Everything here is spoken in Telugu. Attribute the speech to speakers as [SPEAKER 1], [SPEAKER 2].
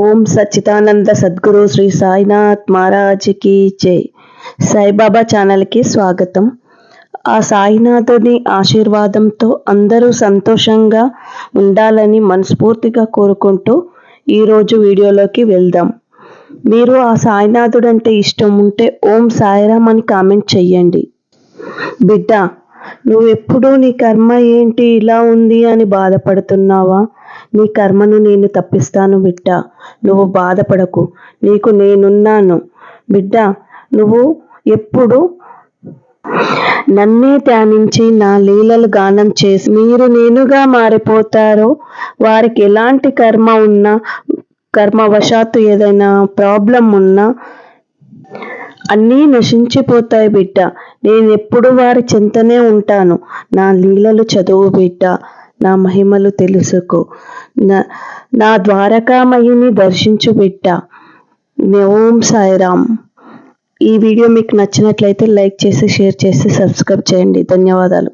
[SPEAKER 1] ఓం సచ్చిదానంద సద్గురు శ్రీ సాయినాథ్ మహారాజ్కి జై. సాయిబాబా ఛానల్కి స్వాగతం. ఆ సాయినాథుని ఆశీర్వాదంతో అందరూ సంతోషంగా ఉండాలని మనస్ఫూర్తిగా కోరుకుంటూ ఈరోజు వీడియోలోకి వెళ్దాం. మీరు ఆ సాయినాథుడు అంటే ఇష్టం ఉంటే ఓం సాయిరామ్ అని కామెంట్ చెయ్యండి. బిడ్డ నువ్వెప్పుడూ నీ కర్మ ఏంటి ఇలా ఉంది అని బాధపడుతున్నావా? నీ కర్మను నేను తప్పిస్తాను బిడ్డ. నువ్వు బాధపడకు. నీకు నేనున్నాను. బిడ్డ నువ్వు ఎప్పుడు నన్నే ధ్యానించి నా లీలలు గానం చేసి మీరు నేనుగా మారిపోతారో వారికి ఎలాంటి కర్మ ఉన్నా కర్మవశాత్తు ఏదైనా ప్రాబ్లం ఉన్నా అన్నీ నశించిపోతాయి బిడ్డ. నేను ఎప్పుడు వారి చింతనే ఉంటాను. నా లీలలు చదువు బిడ్డ. నా మహిమలు తెలుసుకో. నా నా ద్వారకామయిని దర్శించు బిడ్డ. ఓం సాయిరామ్. ఈ వీడియో మీకు నచ్చినట్లయితే లైక్ చేసి షేర్ చేసి సబ్స్క్రైబ్ చేయండి. ధన్యవాదాలు.